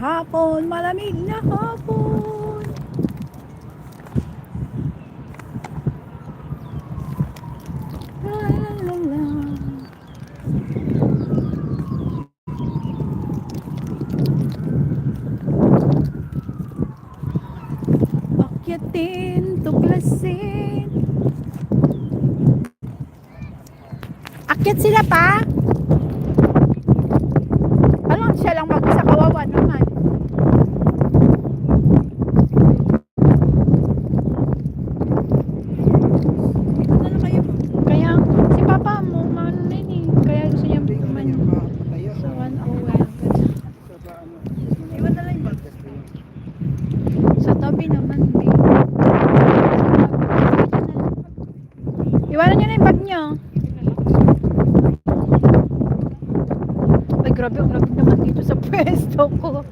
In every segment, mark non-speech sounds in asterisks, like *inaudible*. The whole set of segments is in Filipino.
hapon, malamig na hapon. La, la, la, la. Akyatin, tuklasin. Akyat sila pa? Alam, siya lang mag-isa kawawa naman. Ano na kayo mo? Kaya, si Papa mo, man na yun eh. Kaya gusto niya Hindi ko na man niya matayo sa sa one hour. sa ba- ano. Iwan na lang yung bag. Sa tabi naman, di. Iwanan niyo na yung bag niyo. Ay, grabe, ang lamig naman dito sa pwesto ko.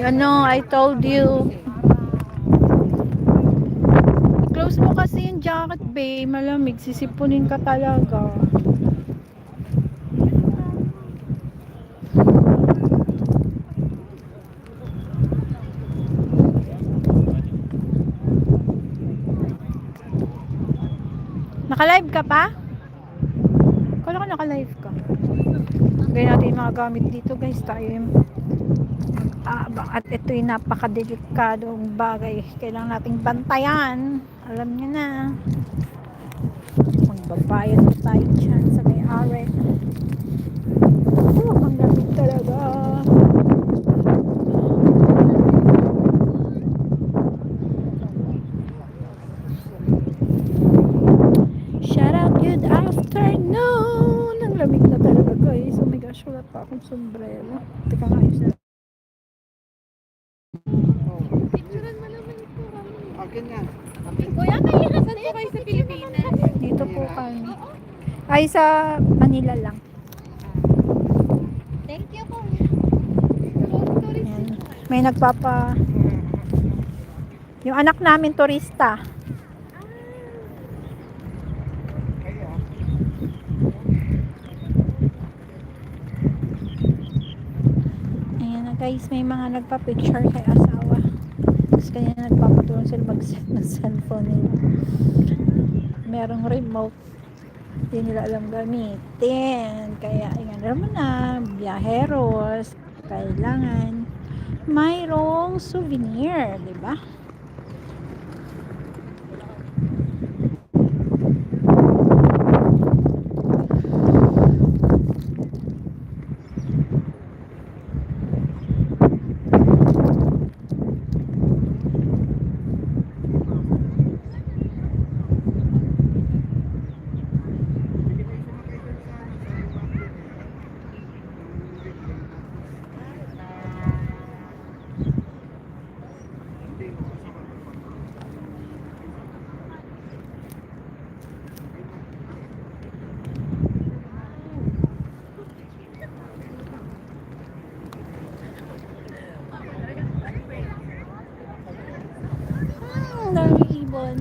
*laughs* ano, I told you. Close mo kasi yung jacket, babe. Malamig, sisipunin ka talaga. Naka-live ka pa? Kala ko naka-live ka. Gawin natin yung mga gamit dito guys. Tayo yung at ito yung napakadelikadong bagay. Kailangan nating bantayan. Alam niyo na. Magbabayad tayo dyan sa may are. Oh, ang lamig talaga. Shout out, good afternoon! Ang lamig na talaga guys. Oh my gosh, wala pa akong sombrero. Teka nga, isa. Picturean mo naman ito. Akin yan. Kuya, kayo na saan po kayo sa Pilipinas? Dito po kami. Ay, sa Manila lang. Thank you po. May nagpapa... Yung anak namin, turista. Kaya, Ayan na guys, may mga nagpa-picture kay asawa. Tapos kaya nagpapatulong sila mag-set ng cellphone nila. Merong remote. Hindi nila alam gamitin. Kaya, ayan naman na, biyaheros, kailangan mayroong souvenir, di ba? Hmm, dami ibon.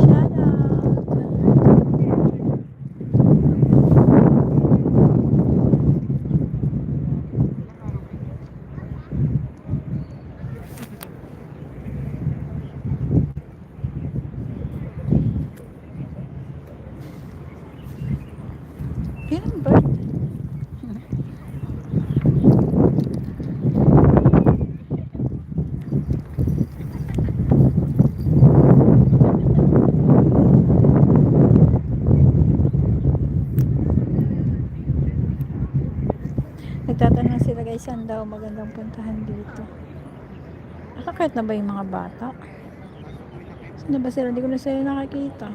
Shout out. Yan ang bird. Saan daw magandang puntahan dito. Nakakait na ba yung mga bata? Na ba sila? Hindi ko na sila nakakita.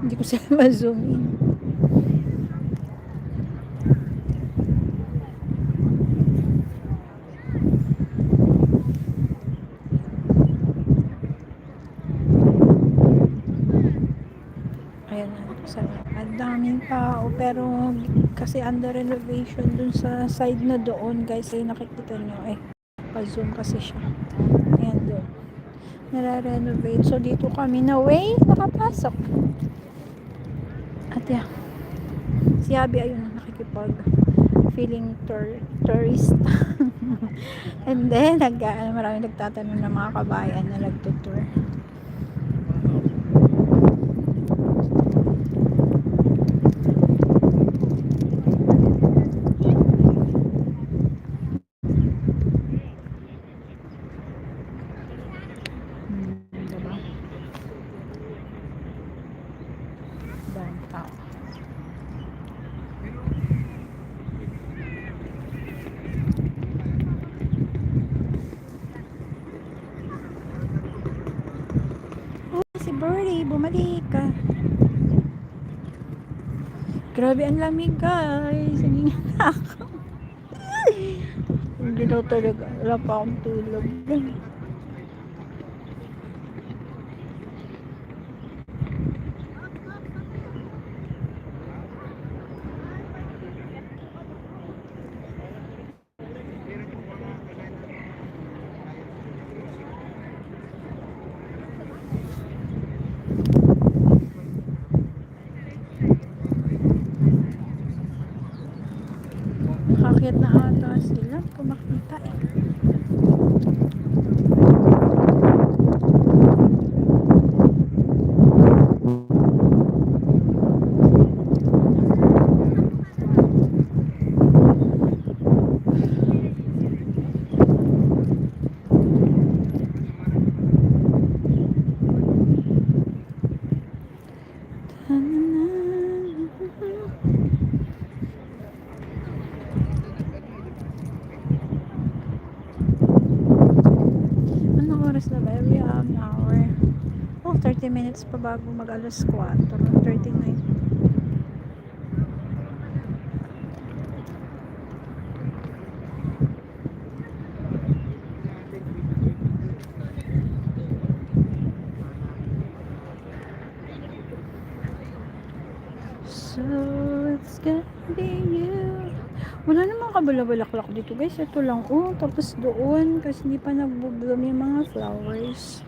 Hindi ko sila *laughs* ma-zoom in. Ganyan. Sa, ang daming tao pero kasi under renovation dun sa side na doon guys ay nakikita nyo eh pa-zoom kasi siya. Ayan doon. Nare-renovate. So dito kami na way nakapasok. At yan. Si Abby ayun nakikipag feeling tour, tourist. *laughs* And then, nag, marami nagtatanong ng mga kabayan na nagtutour. Hmm, diba? Daming tao. Oh, si Birdie, bumalik ka. Grabe ang lamig guys. Hindi na ako. Hindi daw talaga. Wala pa akong tulog. Sila. Kung makita eh. Anong oras na ba? Every um, hour. Oh, 30 minutes pa bago mag alas 4. 39. So, it's gonna be you. Wala namang kabulabulaklak dito guys. Ito lang. Oh, tapos doon. Kasi hindi pa nagbo-bloom yung mga flowers.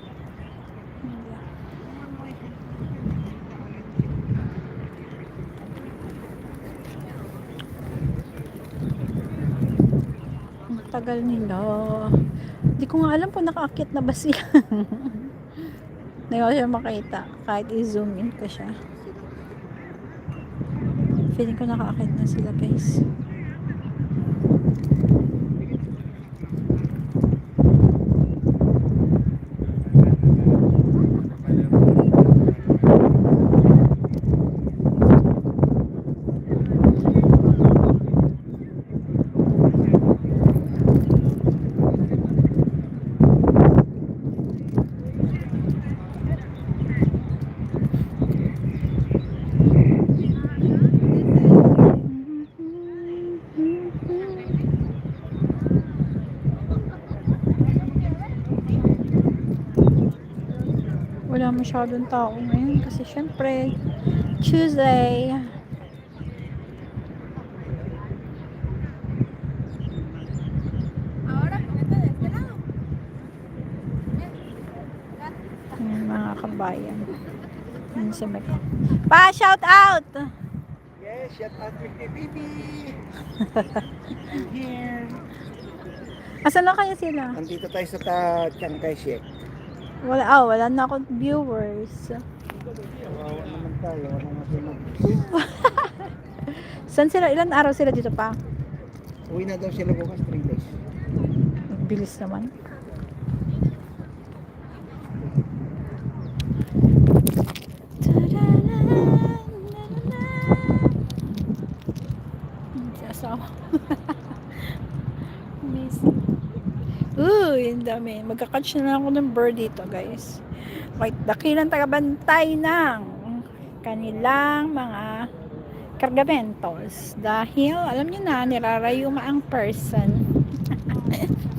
Tagal nila. Hindi ko nga alam kung nakaakyat na ba sila. *laughs* Hindi ko siya makita. Kahit i-zoom in ko siya. Feeling ko nakaakyat na sila guys. Wala masyadong tao ngayon kasi syempre Tuesday. Ahora, ponete de este lado. Yung mga kabayan. Yun si Mecca. Pa, shout out! Yes, shout out with the baby. *laughs* I'm here. Asan na kaya sila? Nandito tayo sa ta Chiangkai Shek. Wala, ah, wala na akong viewers. *laughs* Saan sila? Ilan araw sila dito pa? Uwi na daw sila bukas 3 days. Bilis naman. Si asawa. Miss. Uy, ang dami. Magka-catch na lang ako ng bird dito, guys. Wait, dakilang tagabantay ng kanilang mga kargamentos. Dahil, alam niyo na, nirarayuma ang person.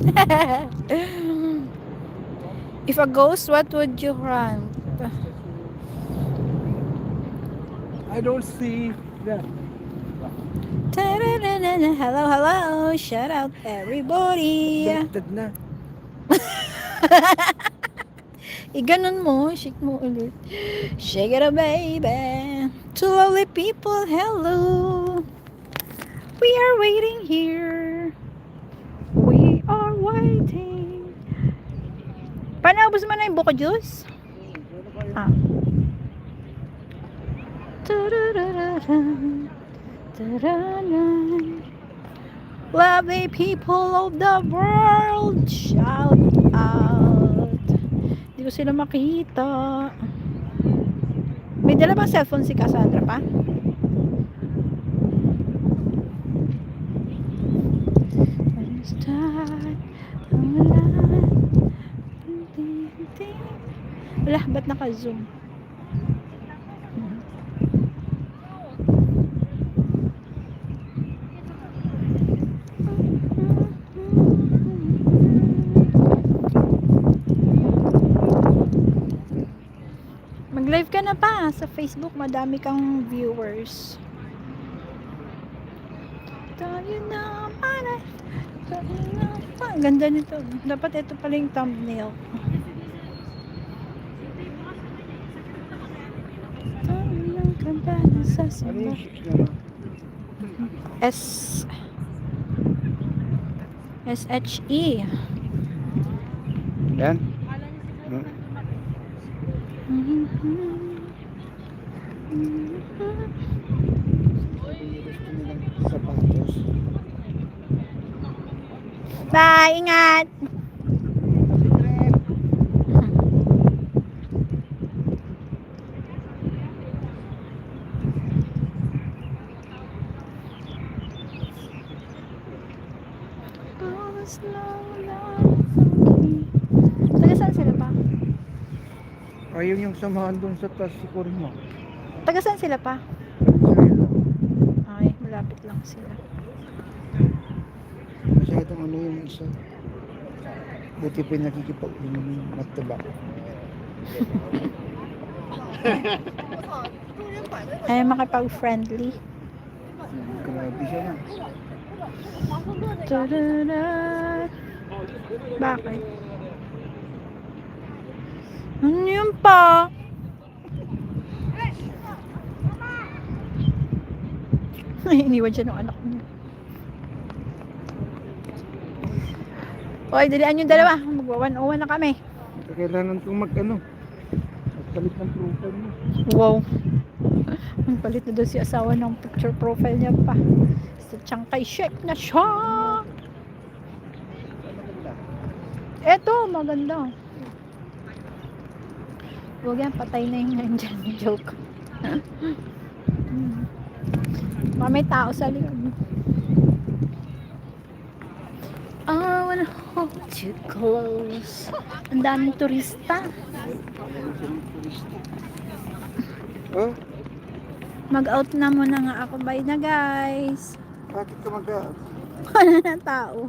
*laughs* If a ghost, what would you hunt? I don't see that. Hello, hello. Shout out everybody. Na. Eh, *laughs* ganun mo. Shake mo ulit. Shake it up, baby. To lovely people, hello. We are waiting here. We are waiting. Panaubos mo na yung buko juice? Ah. Ta-da-da-da-da. Ta-da-da. Lovely people of the world, shout out. Hindi ko sila makita. May dala bang cellphone si Cassandra pa? Wala, ba't naka-zoom? Mag-live ka na sa Facebook, madami kang viewers. Tayo na para tayo na pa. Ganda nito. Dapat ito pala yung thumbnail. Tayo ng kampana sa? S S-H-E Yan? Gusto Bye! Ingat! Taga saan sila pa? Ayun yung samahan doon sa taas si Kurma. Taga saan sila pa? Ay, malapit lang sila. Ano yung isa. Buti pa yung nakikipag-inom yung mataba. *laughs* Ay, makipag-friendly. Grabe siya na. Tarara. Bakit? Ano yun pa? *laughs* Iniwan siya ng anak niya. Hoy, dalian yung dalawa. Magwa-one-on-one na kami. Kailangan kong mag ano. Magpalit ng profile mo. Wow. *laughs* Ang palit na daw si asawa ng picture profile niya pa. Sa Chiangkai shake na siya. Eto, maganda. Huwag yan, patay na yung nandyan. *laughs* Joke. *laughs* Hmm. Baka may tao sa likod. I you close. Ang daming turista. Oh, Mag-out na muna nga ako. Bye na guys. bakit ka mag *laughs* Wala na tao.